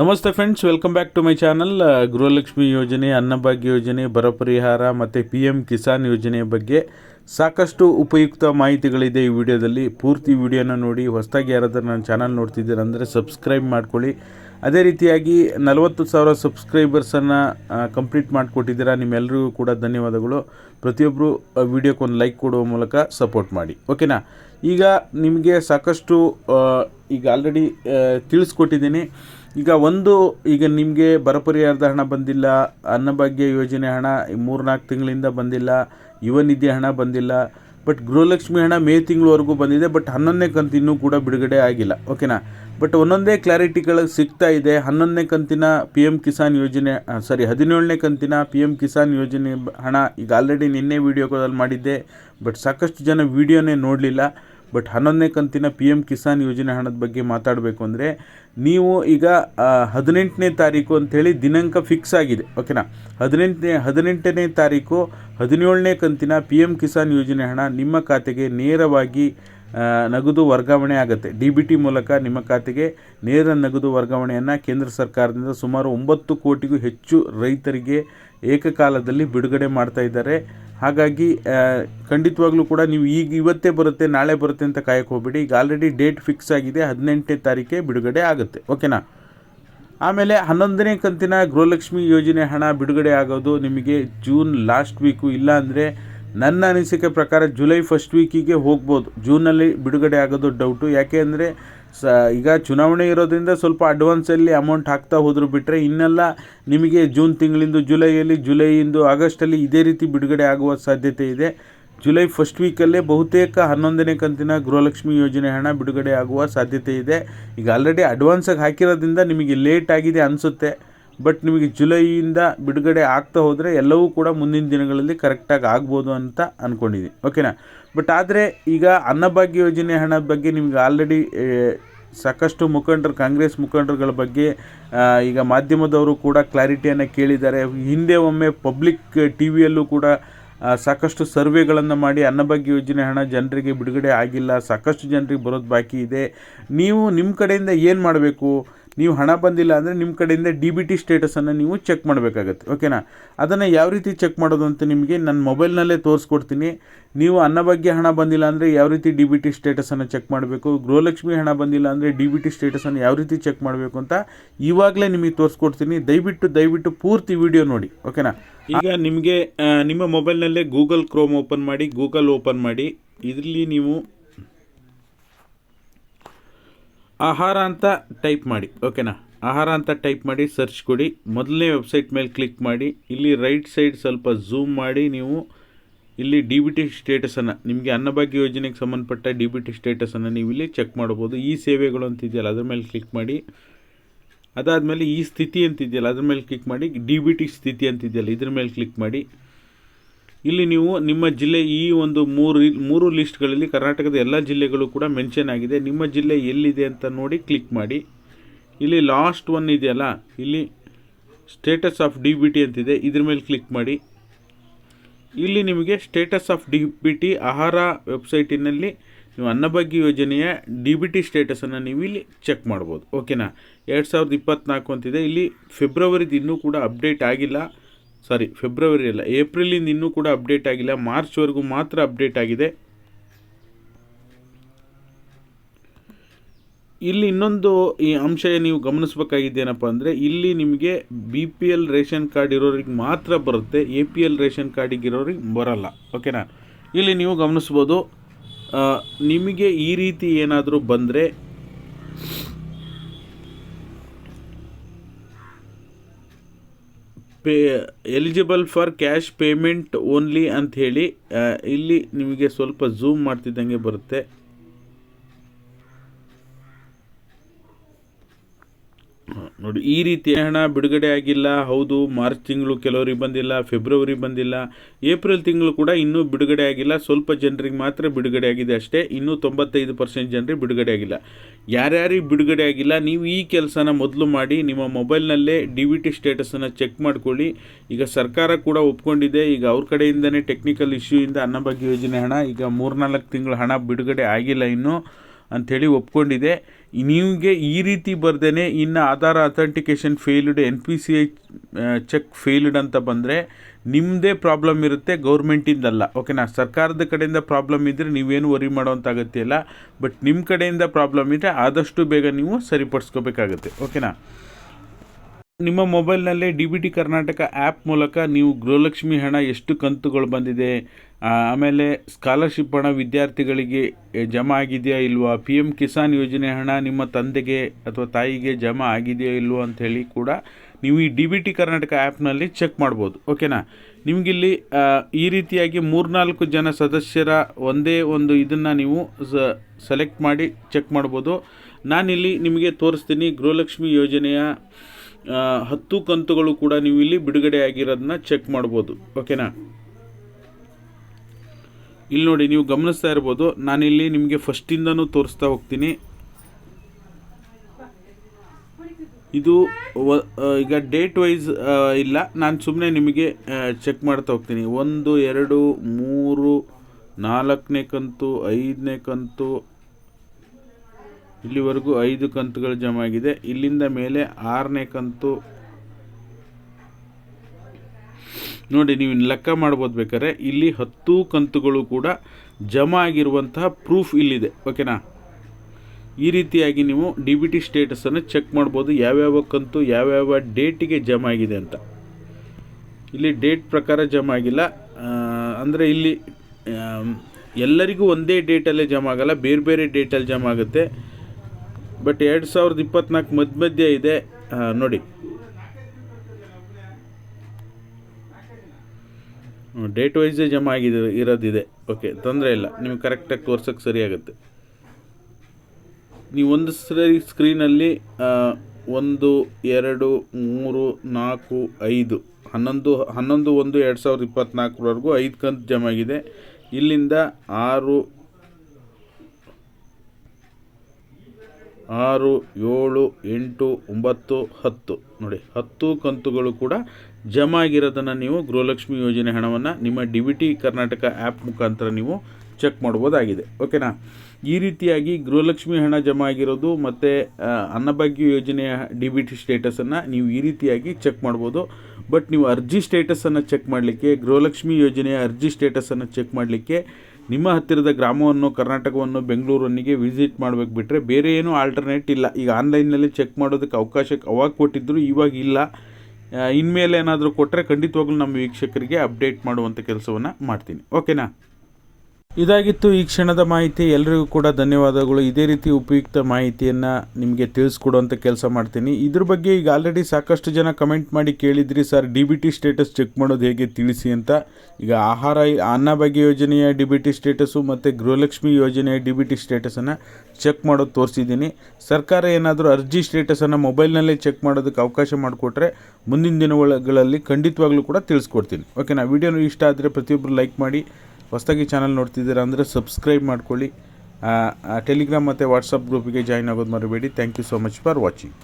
ನಮಸ್ತೆ friends welcome back to my channel Gruhalakshmi ಯೋಜನೆ, ಅನ್ನಭಾಗ್ಯ ಯೋಜನೆ, ಬರ ಪರಿಹಾರ ಮತ್ತು ಪಿ ಎಂ ಕಿಸಾನ್ ಯೋಜನೆಯ ಬಗ್ಗೆ ಸಾಕಷ್ಟು ಉಪಯುಕ್ತ ಮಾಹಿತಿಗಳಿದೆ ಈ ವಿಡಿಯೋದಲ್ಲಿ. ಪೂರ್ತಿ ವಿಡಿಯೋನ ನೋಡಿ, ಹೊಸದಾಗಿ ಯಾರಾದರೂ ನನ್ನ ಚಾನಲ್ ನೋಡ್ತಿದ್ದೀರ ಅಂದರೆ ಸಬ್ಸ್ಕ್ರೈಬ್ ಮಾಡ್ಕೊಳ್ಳಿ. ಅದೇ ರೀತಿಯಾಗಿ ನಲವತ್ತು ಸಾವಿರ ಸಬ್ಸ್ಕ್ರೈಬರ್ಸನ್ನು ಕಂಪ್ಲೀಟ್ ಮಾಡಿಕೊಟ್ಟಿದ್ದೀರ ನಿಮ್ಮೆಲ್ಲರಿಗೂ ಕೂಡ ಧನ್ಯವಾದಗಳು. ಪ್ರತಿಯೊಬ್ಬರು ವಿಡಿಯೋಕ್ಕೊಂದು ಲೈಕ್ ಕೊಡುವ ಮೂಲಕ ಸಪೋರ್ಟ್ ಮಾಡಿ. ಓಕೆನಾ ಈಗ ನಿಮಗೆ ಸಾಕಷ್ಟು ಈಗ ಆಲ್ರೆಡಿ ತಿಳಿಸ್ಕೊಟ್ಟಿದ್ದೀನಿ. ಈಗ ಒಂದು, ಈಗ ನಿಮಗೆ ಬರ ಪರಿಹಾರದ ಹಣ ಬಂದಿಲ್ಲ ಅನ್ನಭಾಗ್ಯ ಯೋಜನೆ ಹಣ ಮೂರ್ನಾಲ್ಕು ತಿಂಗಳಿಂದ ಬಂದಿಲ್ಲ, ಯುವ ನಿಧಿ ಹಣ ಬಂದಿಲ್ಲ, ಬಟ್ ಗೃಹಲಕ್ಷ್ಮಿ ಹಣ ಮೇ ತಿಂಗಳವರೆಗೂ ಬಂದಿದೆ, ಬಟ್ ಹನ್ನೊಂದನೇ ಕಂತಿನೂ ಕೂಡ ಬಿಡುಗಡೆ ಆಗಿಲ್ಲ, ಓಕೆನಾ? ಬಟ್ ಒಂದೊಂದೇ ಕ್ಲಾರಿಟಿಗಳು ಸಿಗ್ತಾ ಇದೆ, ಹನ್ನೊಂದನೇ ಕಂತಿನ ಪಿ ಎಂ ಕಿಸಾನ್ ಯೋಜನೆ ಸಾರಿ ಹದಿನೇಳನೇ ಕಂತಿನ ಪಿ ಎಂ ಕಿಸಾನ್ ಯೋಜನೆ ಹಣ ಈಗ ಆಲ್ರೆಡಿ ನಿನ್ನೆ ವೀಡಿಯೋಗಳಲ್ಲಿ ಮಾಡಿದ್ದೆ, ಬಟ್ ಸಾಕಷ್ಟು ಜನ ವೀಡಿಯೋನೇ ನೋಡಲಿಲ್ಲ. ಬಟ್ ಹನ್ನೊಂದನೇ ಕಂತಿನ ಪಿ ಎಂ ಕಿಸಾನ್ ಯೋಜನೆ ಹಣದ ಬಗ್ಗೆ ಮಾತಾಡಬೇಕು ಅಂದರೆ ನೀವು ಈಗ ಹದಿನೆಂಟನೇ ತಾರೀಕು ಅಂಥೇಳಿ ದಿನಾಂಕ ಫಿಕ್ಸ್ ಆಗಿದೆ ಓಕೆನಾ ಹದಿನೆಂಟನೇ ಹದಿನೆಂಟನೇ ತಾರೀಕು, ಹದಿನೇಳನೇ ಕಂತಿನ ಪಿ ಎಂ ಕಿಸಾನ್ ಯೋಜನೆ ಹಣ ನಿಮ್ಮ ಖಾತೆಗೆ ನೇರವಾಗಿ ನಗದು ವರ್ಗಾವಣೆ ಆಗುತ್ತೆ. ಡಿ ಬಿ ಟಿ ಮೂಲಕ ನಿಮ್ಮ ಖಾತೆಗೆ ನೇರ ನಗದು ವರ್ಗಾವಣೆಯನ್ನು ಕೇಂದ್ರ ಸರ್ಕಾರದಿಂದ ಸುಮಾರು ಒಂಬತ್ತು ಕೋಟಿಗೂ ಹೆಚ್ಚು ರೈತರಿಗೆ ಏಕಕಾಲದಲ್ಲಿ ಬಿಡುಗಡೆ ಮಾಡ್ತಾ ಇದ್ದಾರೆ. ಹಾಗಾಗಿ ಖಂಡಿತವಾಗ್ಲೂ ಕೂಡ ನೀವು ಈಗ ಇವತ್ತೇ ಬರುತ್ತೆ, ನಾಳೆ ಬರುತ್ತೆ ಅಂತ ಕಾಯಕ್ಕೆ ಹೋಗ್ಬೇಡಿ. ಈಗ ಆಲ್ರೆಡಿ ಡೇಟ್ ಫಿಕ್ಸ್ ಆಗಿದೆ, ಹದಿನೆಂಟನೇ ತಾರೀಕೆ ಬಿಡುಗಡೆ ಆಗುತ್ತೆ. ಓಕೆನಾ ಆಮೇಲೆ ಹನ್ನೊಂದನೇ ಕಂತಿನ ಗೃಹಲಕ್ಷ್ಮಿ ಯೋಜನೆ ಹಣ ಬಿಡುಗಡೆ ಆಗೋದು ನಿಮಗೆ ಜೂನ್ ಲಾಸ್ಟ್ ವೀಕು ಇಲ್ಲ ಅಂದರೆ ನನ್ನ ಅನಿಸಿಕೆ ಪ್ರಕಾರ ಜುಲೈ ಫಸ್ಟ್ ವೀಕಿಗೆ ಹೋಗ್ಬೋದು. ಜೂನಲ್ಲಿ ಬಿಡುಗಡೆ ಆಗೋದು ಡೌಟು ಯಾಕೆ ಅಂದರೆ ಸ, ಈಗ ಚುನಾವಣೆ ಇರೋದ್ರಿಂದ ಸ್ವಲ್ಪ ಅಡ್ವಾನ್ಸಲ್ಲಿ ಅಮೌಂಟ್ ಹಾಕ್ತಾ ಹೋದ್ರು ಬಿಟ್ಟರೆ ಇನ್ನೆಲ್ಲ ನಿಮಗೆ ಜೂನ್ ತಿಂಗಳಿಂದ ಜುಲೈಯಲ್ಲಿ, ಜುಲೈಯಿಂದ ಆಗಸ್ಟಲ್ಲಿ ಇದೇ ರೀತಿ ಬಿಡುಗಡೆ ಆಗುವ ಸಾಧ್ಯತೆ ಇದೆ. ಜುಲೈ ಫಸ್ಟ್ ವೀಕಲ್ಲೇ ಬಹುತೇಕ ಹನ್ನೊಂದನೇ ಕಂತಿನ ಗೃಹಲಕ್ಷ್ಮಿ ಯೋಜನೆ ಹಣ ಬಿಡುಗಡೆ ಆಗುವ ಸಾಧ್ಯತೆ ಇದೆ. ಈಗ ಆಲ್ರೆಡಿ ಅಡ್ವಾನ್ಸಾಗಿ ಹಾಕಿರೋದ್ರಿಂದ ನಿಮಗೆ ಲೇಟ್ ಆಗಿದೆ ಅನಿಸುತ್ತೆ. ಬಟ್ ನಿಮಗೆ ಜುಲೈಯಿಂದ ಬಿಡುಗಡೆ ಆಗ್ತಾ ಹೋದರೆ ಎಲ್ಲವೂ ಕೂಡ ಮುಂದಿನ ದಿನಗಳಲ್ಲಿ ಕರೆಕ್ಟಾಗಿ ಆಗ್ಬೋದು ಅಂತ ಅಂದ್ಕೊಂಡಿದ್ದೀನಿ ಓಕೆನಾ ಬಟ್ ಆದರೆ ಈಗ ಅನ್ನಭಾಗ್ಯ ಯೋಜನೆ ಹಣದ ಬಗ್ಗೆ ನಿಮಗೆ ಆಲ್ರೆಡಿ ಸಾಕಷ್ಟು ಮುಖಂಡರು, ಕಾಂಗ್ರೆಸ್ ಮುಖಂಡರುಗಳ ಬಗ್ಗೆ ಈಗ ಮಾಧ್ಯಮದವರು ಕೂಡ ಕ್ಲಾರಿಟಿಯನ್ನು ಕೇಳಿದ್ದಾರೆ. ಹಿಂದೆ ಒಮ್ಮೆ ಪಬ್ಲಿಕ್ ಟಿ ವಿಯಲ್ಲೂ ಕೂಡ ಸಾಕಷ್ಟು ಸರ್ವೆಗಳನ್ನು ಮಾಡಿ ಅನ್ನಭಾಗ್ಯ ಯೋಜನೆ ಹಣ ಜನರಿಗೆ ಬಿಡುಗಡೆ ಆಗಿಲ್ಲ, ಸಾಕಷ್ಟು ಜನರಿಗೆ ಬರೋದು ಬಾಕಿ ಇದೆ. ನೀವು ನಿಮ್ಮ ಕಡೆಯಿಂದ ಏನು ಮಾಡಬೇಕು? ನೀವು ಹಣ ಬಂದಿಲ್ಲ ಅಂದರೆ ನಿಮ್ಮ ಕಡೆಯಿಂದ ಡಿ ಬಿ ಟಿ ಸ್ಟೇಟಸನ್ನು ನೀವು ಚೆಕ್ ಮಾಡಬೇಕಾಗತ್ತೆ ಓಕೆನಾ ಅದನ್ನು ಯಾವ ರೀತಿ ಚೆಕ್ ಮಾಡೋದು ಅಂತ ನಿಮಗೆ ನನ್ನ ಮೊಬೈಲ್ನಲ್ಲೇ ತೋರಿಸ್ಕೊಡ್ತೀನಿ. ನೀವು ಅನ್ನಭಾಗ್ಯ ಹಣ ಬಂದಿಲ್ಲ ಅಂದರೆ ಯಾವ ರೀತಿ ಡಿ ಬಿ ಟಿ ಸ್ಟೇಟಸನ್ನು ಚೆಕ್ ಮಾಡಬೇಕು, ಗೃಹಲಕ್ಷ್ಮಿ ಹಣ ಬಂದಿಲ್ಲ ಅಂದರೆ ಡಿ ಬಿ ಟಿ ಸ್ಟೇಟಸನ್ನು ಯಾವ ರೀತಿ ಚೆಕ್ ಮಾಡಬೇಕು ಅಂತ ಇವಾಗಲೇ ನಿಮಗೆ ತೋರಿಸ್ಕೊಡ್ತೀನಿ. ದಯವಿಟ್ಟು ದಯವಿಟ್ಟು ಪೂರ್ತಿ ವಿಡಿಯೋ ನೋಡಿ ಓಕೆನಾ ಈಗ ನಿಮಗೆ ನಿಮ್ಮ ಮೊಬೈಲ್ನಲ್ಲೇ ಗೂಗಲ್ ಕ್ರೋಮ್ ಓಪನ್ ಮಾಡಿ ಗೂಗಲ್ ಓಪನ್ ಮಾಡಿ, ಇದರಲ್ಲಿ ನೀವು ಆಹಾರ ಅಂತ ಟೈಪ್ ಮಾಡಿ, ಓಕೆನಾ? ಆಹಾರ ಅಂತ ಟೈಪ್ ಮಾಡಿ, ಸರ್ಚ್ ಕೊಡಿ. ಮೊದಲನೇ ವೆಬ್ಸೈಟ್ ಮೇಲೆ ಕ್ಲಿಕ್ ಮಾಡಿ. ಇಲ್ಲಿ ರೈಟ್ ಸೈಡ್ ಸ್ವಲ್ಪ ಝೂಮ್ ಮಾಡಿ ನೀವು ಇಲ್ಲಿ ಡಿ ಬಿ ಟಿ ಸ್ಟೇಟಸನ್ನು, ನಿಮಗೆ ಅನ್ನಭಾಗ್ಯ ಯೋಜನೆಗೆ ಸಂಬಂಧಪಟ್ಟ ಡಿ ಬಿ ಟಿ ಸ್ಟೇಟಸನ್ನು ನೀವು ಇಲ್ಲಿ ಚೆಕ್ ಮಾಡ್ಬೋದು. ಈ ಸೇವೆಗಳು ಅಂತಿದೆಯಲ್ಲ ಅದ್ರ ಮೇಲೆ ಕ್ಲಿಕ್ ಮಾಡಿ. ಅದಾದಮೇಲೆ ಈ ಸ್ಥಿತಿ ಅಂತಿದೆಯಲ್ಲ ಅದ್ರ ಮೇಲೆ ಕ್ಲಿಕ್ ಮಾಡಿ. ಡಿ ಬಿ ಟಿ ಸ್ಥಿತಿ ಅಂತಿದೆಯಲ್ಲ ಇದ್ರ ಮೇಲೆ ಕ್ಲಿಕ್ ಮಾಡಿ. ಇಲ್ಲಿ ನೀವು ನಿಮ್ಮ ಜಿಲ್ಲೆ ಈ ಒಂದು ಮೂರು ಮೂರು ಲಿಸ್ಟ್ಗಳಲ್ಲಿ ಕರ್ನಾಟಕದ ಎಲ್ಲ ಜಿಲ್ಲೆಗಳು ಕೂಡ ಮೆನ್ಷನ್ ಆಗಿದೆ. ನಿಮ್ಮ ಜಿಲ್ಲೆ ಎಲ್ಲಿದೆ ಅಂತ ನೋಡಿ ಕ್ಲಿಕ್ ಮಾಡಿ. ಇಲ್ಲಿ ಲಾಸ್ಟ್ ಒನ್ ಇದೆಯಲ್ಲ, ಇಲ್ಲಿ status of D B T ಅಂತಿದೆ, ಇದ್ರ ಮೇಲೆ ಕ್ಲಿಕ್ ಮಾಡಿ. ಇಲ್ಲಿ ನಿಮಗೆ status of D B T ಆಹಾರ ವೆಬ್ಸೈಟಿನಲ್ಲಿ ನೀವು ಅನ್ನಭಾಗ್ಯ ಯೋಜನೆಯ ಡಿ ಬಿ ಟಿ ಸ್ಟೇಟಸನ್ನು ನೀವು ಇಲ್ಲಿ ಚೆಕ್ ಮಾಡ್ಬೋದು. ಓಕೆನಾ ಎರಡು ಸಾವಿರದ ಇಪ್ಪತ್ತ್ನಾಲ್ಕು ಅಂತಿದೆ. ಇಲ್ಲಿ ಫೆಬ್ರವರಿದು ಇನ್ನೂ ಕೂಡ ಅಪ್ಡೇಟ್ ಆಗಿಲ್ಲ. ಸಾರಿ ಫೆಬ್ರವರಿ ಅಲ್ಲ. ಏಪ್ರಿಲಿಂದ ಇನ್ನೂ ಕೂಡ ಅಪ್ಡೇಟ್ ಆಗಿಲ್ಲ. ಮಾರ್ಚ್ವರೆಗೂ ಮಾತ್ರ ಅಪ್ಡೇಟ್ ಆಗಿದೆ. ಇಲ್ಲಿ ಇನ್ನೊಂದು ಈ ಅಂಶ ನೀವು ಗಮನಿಸಬೇಕಾಗಿದ್ದೇನಪ್ಪ ಅಂದರೆ, ಇಲ್ಲಿ ನಿಮಗೆ B P L ration card ಇರೋರಿಗೆ ಮಾತ್ರ ಬರುತ್ತೆ. ಎ ಪಿ ಎಲ್ ರೇಷನ್ ಕಾರ್ಡಿಗೆ ಇರೋರಿಗೆ ಬರೋಲ್ಲ. ಓಕೆನಾ ಇಲ್ಲಿ ನೀವು ಗಮನಿಸ್ಬೋದು. ನಿಮಗೆ ಈ ರೀತಿ ಏನಾದರೂ ಬಂದರೆ pay eligible for cash payment only ಅಂಥೇಳಿ ಇಲ್ಲಿ ನಿಮಗೆ ಸ್ವಲ್ಪ ಝೂಮ್ ಮಾಡ್ತಿದ್ದಂಗೆ ಬರುತ್ತೆ. ನೋಡಿ, ಈ ರೀತಿ ಹಣ ಬಿಡುಗಡೆ ಆಗಿಲ್ಲ. ಹೌದು, ಮಾರ್ಚ್ ತಿಂಗಳು ಕೆಲವರಿಗೆ ಬಂದಿಲ್ಲ, ಫೆಬ್ರವರಿ ಬಂದಿಲ್ಲ, ಏಪ್ರಿಲ್ ತಿಂಗಳು ಕೂಡ ಇನ್ನೂ ಬಿಡುಗಡೆ ಆಗಿಲ್ಲ. ಸ್ವಲ್ಪ ಜನರಿಗೆ ಮಾತ್ರ ಬಿಡುಗಡೆ ಆಗಿದೆ ಅಷ್ಟೇ. ಇನ್ನೂ ತೊಂಬತ್ತೈದು ಪರ್ಸೆಂಟ್ ಜನರಿಗೆ ಬಿಡುಗಡೆ ಆಗಿಲ್ಲ. ಯಾರ್ಯಾರಿಗೆ ಬಿಡುಗಡೆ ಆಗಿಲ್ಲ, ನೀವು ಈ ಕೆಲಸನ ಮೊದಲು ಮಾಡಿ, ನಿಮ್ಮ ಮೊಬೈಲ್ನಲ್ಲೇ ಡಿ ವಿ ಟಿ ಸ್ಟೇಟಸನ್ನು ಚೆಕ್ ಮಾಡ್ಕೊಳ್ಳಿ. ಈಗ ಸರ್ಕಾರ ಕೂಡ ಒಪ್ಕೊಂಡಿದೆ, ಈಗ ಅವ್ರ ಕಡೆಯಿಂದನೇ ಟೆಕ್ನಿಕಲ್ ಇಶ್ಯೂಯಿಂದ ಅನ್ನಭಾಗ್ಯ ಯೋಜನೆ ಹಣ, ಈಗ ಮೂರ್ನಾಲ್ಕು ತಿಂಗಳು ಹಣ ಬಿಡುಗಡೆ ಆಗಿಲ್ಲ ಇನ್ನೂ. ಅಂಥೇಳಿ ಒಪ್ಕೊಂಡಿದೆ. ನಿಮಗೆ ಈ ರೀತಿ ಬರ್ದೇ ಇನ್ನು Aadhaar authentication failed N P C I check failed ಅಂತ ಬಂದರೆ ನಿಮ್ಮದೇ ಪ್ರಾಬ್ಲಮ್ ಇರುತ್ತೆ ಗೌರ್ಮೆಂಟಿಂದಲ್ಲ ಓಕೆನಾ ಸರ್ಕಾರದ ಕಡೆಯಿಂದ ಪ್ರಾಬ್ಲಮ್ ಇದ್ದರೆ ನೀವೇನು ವರಿ ಮಾಡೋವಂಥ ಅಗತ್ಯ ಇಲ್ಲ ಬಟ್ ನಿಮ್ಮ ಕಡೆಯಿಂದ ಪ್ರಾಬ್ಲಮ್ ಇದ್ದರೆ ಆದಷ್ಟು ಬೇಗ ನೀವು ಸರಿಪಡಿಸ್ಕೋಬೇಕಾಗುತ್ತೆ. ಓಕೆನಾ ನಿಮ್ಮ ಮೊಬೈಲ್ನಲ್ಲೇ D B T Karnataka app ಮೂಲಕ ನೀವು ಗೃಹಲಕ್ಷ್ಮಿ ಹಣ ಎಷ್ಟು ಕಂತುಗಳು ಬಂದಿದೆ? ಆಮೇಲೆ ಸ್ಕಾಲರ್ಶಿಪ್ ಹಣ ವಿದ್ಯಾರ್ಥಿಗಳಿಗೆ ಜಮಾ ಆಗಿದೆಯಾ ಇಲ್ವಾ? ಪಿ ಎಂ ಕಿಸಾನ್ ಯೋಜನೆ ಹಣ ನಿಮ್ಮ ತಂದೆಗೆ ಅಥವಾ ತಾಯಿಗೆ ಜಮಾ ಆಗಿದೆಯಾ ಇಲ್ವೋ ಅಂಥೇಳಿ ಕೂಡ ನೀವು ಈ ಡಿ ಬಿ ಟಿ ಕರ್ನಾಟಕ ಆ್ಯಪ್ನಲ್ಲಿ ಚೆಕ್ ಮಾಡ್ಬೋದು. ಓಕೆನಾ? ನಿಮಗಿಲ್ಲಿ ಈ ರೀತಿಯಾಗಿ ಮೂರ್ನಾಲ್ಕು ಜನ ಸದಸ್ಯರ ಒಂದೇ ಒಂದು ಇದನ್ನು ನೀವು ಸೆಲೆಕ್ಟ್ ಮಾಡಿ ಚೆಕ್ ಮಾಡ್ಬೋದು. ನಾನಿಲ್ಲಿ ನಿಮಗೆ ತೋರಿಸ್ತೀನಿ ಗೃಹಲಕ್ಷ್ಮಿ ಯೋಜನೆಯ ಹತ್ತು ಕಂತುಗಳು ಕೂಡ ನೀವು ಇಲ್ಲಿ ಬಿಡುಗಡೆ ಆಗಿರೋದನ್ನ ಚೆಕ್ ಮಾಡ್ಬೋದು. ಓಕೆನಾ ಇಲ್ಲಿ ನೋಡಿ, ನೀವು ಗಮನಿಸ್ತಾ ಇರ್ಬೋದು, ನಾನಿಲ್ಲಿ ನಿಮಗೆ ಫಸ್ಟಿಂದನೂ ತೋರಿಸ್ತಾ ಹೋಗ್ತೀನಿ. ಇದು ಈಗ ಡೇಟ್ ವೈಸ್ ಇಲ್ಲ. ನಾನು ಸುಮ್ಮನೆ ನಿಮಗೆ ಚೆಕ್ ಮಾಡ್ತಾ ಹೋಗ್ತೀನಿ. ಒಂದು, ಎರಡು, ಮೂರು, ನಾಲ್ಕನೇ ಕಂತು, ಐದನೇ ಕಂತು ಇಲ್ಲಿವರೆಗೂ ಐದು ಕಂತುಗಳು ಜಮಾ ಆಗಿದೆ ಇಲ್ಲಿಂದ ಮೇಲೆ ಆರನೇ ಕಂತು ನೋಡಿ ನೀವು ಲೆಕ್ಕ ಮಾಡ್ಬೋದು ಬೇಕಾದ್ರೆ. ಇಲ್ಲಿ ಹತ್ತು ಕಂತುಗಳು ಕೂಡ ಜಮಾ ಆಗಿರುವಂತಹ ಪ್ರೂಫ್ ಇಲ್ಲಿದೆ. ಓಕೆನಾ ಈ ರೀತಿಯಾಗಿ ನೀವು ಡಿ ಬಿ ಟಿ ಸ್ಟೇಟಸನ್ನು ಚೆಕ್ ಮಾಡ್ಬೋದು. ಯಾವ್ಯಾವ ಕಂತು, ಯಾವ್ಯಾವ ಡೇಟಿಗೆ ಜಮಾ ಆಗಿದೆ ಅಂತ. ಇಲ್ಲಿ ಡೇಟ್ ಪ್ರಕಾರ ಜಮಾ ಆಗಿಲ್ಲ. ಅಂದರೆ ಇಲ್ಲಿ ಎಲ್ಲರಿಗೂ ಒಂದೇ ಡೇಟಲ್ಲೇ ಜಮಾ ಆಗಲ್ಲ. ಬೇರೆ ಬೇರೆ ಡೇಟಲ್ಲಿ ಜಮಾ ಆಗುತ್ತೆ. ಬಟ್ ಎರಡು ಸಾವಿರದ ಇಪ್ಪತ್ನಾಲ್ಕು ಮಧ್ಯ ಮಧ್ಯ ಇದೆ. ನೋಡಿ. ಡೇಟ್ ವೈಸೇ ಜಮಾ ಆಗಿದೆ, ಇರೋದಿದೆ. ಓಕೆ ತೊಂದರೆ ಇಲ್ಲ. ನಿಮ್ಗೆ ಕರೆಕ್ಟಾಗಿ ತೋರ್ಸೋಕ್ಕೆ ಸರಿಯಾಗುತ್ತೆ ನೀವು ಒಂದು ಸರಿ ಸ್ಕ್ರೀನಲ್ಲಿ ಒಂದು, ಎರಡು, ಮೂರು, ನಾಲ್ಕು, ಐದು, ಹನ್ನೊಂದು ಹನ್ನೊಂದು, ಒಂದು, ಎರಡು ಸಾವಿರದ ಇಪ್ಪತ್ತ್ನಾಲ್ಕರವರೆಗೂ ಐದು ಕಂತು ಜಮಾಗಿದೆ ಇಲ್ಲಿಂದ ಆರು ಆರು, ಏಳು, ಎಂಟು, ಒಂಬತ್ತು, ಹತ್ತು. ನೋಡಿ, ಹತ್ತು ಕಂತುಗಳು ಕೂಡ ಜಮಾ ಆಗಿರೋದನ್ನು ನೀವು ಗೃಹಲಕ್ಷ್ಮಿ ಯೋಜನೆ ಹಣವನ್ನು ನಿಮ್ಮ D B T Karnataka app ಮುಖಾಂತರ ನೀವು ಚೆಕ್ ಮಾಡ್ಬೋದಾಗಿದೆ. ಓಕೆನಾ? ಈ ರೀತಿಯಾಗಿ ಗೃಹಲಕ್ಷ್ಮಿ ಹಣ ಜಮಾ ಆಗಿರೋದು ಮತ್ತು ಅನ್ನಭಾಗ್ಯ ಯೋಜನೆಯ ಡಿ ಬಿ ಟಿ ಸ್ಟೇಟಸನ್ನು ನೀವು ಈ ರೀತಿಯಾಗಿ ಚೆಕ್ ಮಾಡ್ಬೋದು. ಬಟ್ ನೀವು ಅರ್ಜಿ ಸ್ಟೇಟಸನ್ನು ಚೆಕ್ ಮಾಡಲಿಕ್ಕೆ, ಗೃಹಲಕ್ಷ್ಮಿ ಯೋಜನೆಯ ಅರ್ಜಿ ಸ್ಟೇಟಸನ್ನು ಚೆಕ್ ಮಾಡಲಿಕ್ಕೆ ನಿಮ್ಮ ಹತ್ತಿರದ ಗ್ರಾಮವನ್ನು, ಕರ್ನಾಟಕವನ್ನು ಬೆಂಗಳೂರನ್ನಿಗೆ ವಿಸಿಟ್ ಮಾಡಬೇಕು ಬಿಟ್ಟರೆ ಬೇರೆ ಏನೂ ಆಲ್ಟರ್ನೇಟ್ ಇಲ್ಲ. ಈಗ ಆನ್ಲೈನ್ನಲ್ಲಿ ಚೆಕ್ ಮಾಡೋದಕ್ಕೆ ಅವಕಾಶಕ್ಕೆ ಅವಾಗ ಕೊಟ್ಟಿದ್ದರು ಇವಾಗ ಇಲ್ಲ. ಇನ್ಮೇಲೆ ಏನಾದರೂ ಕೊಟ್ಟರೆ ಖಂಡಿತವಾಗ್ಲೂ ನಮ್ಮ ವೀಕ್ಷಕರಿಗೆ ಅಪ್ಡೇಟ್ ಮಾಡುವಂಥ ಕೆಲಸವನ್ನು ಮಾಡ್ತೀನಿ. ಓಕೆನಾ ಇದಾಗಿತ್ತು ಈ ಕ್ಷಣದ ಮಾಹಿತಿ. ಎಲ್ರಿಗೂ ಕೂಡ ಧನ್ಯವಾದಗಳು. ಇದೇ ರೀತಿ ಉಪಯುಕ್ತ ಮಾಹಿತಿಯನ್ನು ನಿಮಗೆ ತಿಳಿಸ್ಕೊಡುವಂಥ ಕೆಲಸ ಮಾಡ್ತೀನಿ. ಇದ್ರ ಬಗ್ಗೆ ಈಗ ಆಲ್ರೆಡಿ ಸಾಕಷ್ಟು ಜನ ಕಮೆಂಟ್ ಮಾಡಿ ಕೇಳಿದ್ರಿ sir D B T status check ಮಾಡೋದು ಹೇಗೆ ತಿಳಿಸಿ ಅಂತ. ಈಗ ಆಹಾರ, ಅನ್ನಭಾಗ್ಯ ಯೋಜನೆಯ ಡಿ ಬಿ ಟಿ ಸ್ಟೇಟಸ್ಸು ಮತ್ತು ಗೃಹಲಕ್ಷ್ಮಿ ಯೋಜನೆಯ ಡಿ ಬಿ ಟಿ ಸ್ಟೇಟಸನ್ನು ಚೆಕ್ ಮಾಡೋದು ತೋರಿಸಿದ್ದೀನಿ. ಸರ್ಕಾರ ಏನಾದರೂ ಅರ್ಜಿ ಸ್ಟೇಟಸನ್ನು ಮೊಬೈಲ್ನಲ್ಲೇ ಚೆಕ್ ಮಾಡೋದಕ್ಕೆ ಅವಕಾಶ ಮಾಡಿಕೊಟ್ರೆ ಮುಂದಿನ ದಿನಗಳಲ್ಲಿ ಖಂಡಿತವಾಗ್ಲೂ ಕೂಡ ತಿಳಿಸ್ಕೊಡ್ತೀನಿ. ಓಕೆನಾ ವಿಡಿಯೋ ಇಷ್ಟ ಆದರೆ ಪ್ರತಿಯೊಬ್ಬರು ಲೈಕ್ ಮಾಡಿ. ಹೊಸದಾಗಿ ಚಾನಲ್ ನೋಡ್ತಿದ್ದೀರಾ ಅಂದರೆ ಸಬ್ಸ್ಕ್ರೈಬ್ ಮಾಡ್ಕೊಳ್ಳಿ. ಟೆಲಿಗ್ರಾಮ್ ಮತ್ತು ವಾಟ್ಸಪ್ ಗ್ರೂಪಿಗೆ ಜಾಯ್ನ್ ಆಗೋದು ಮರಿಬೇಡಿ. Thank you so much for watching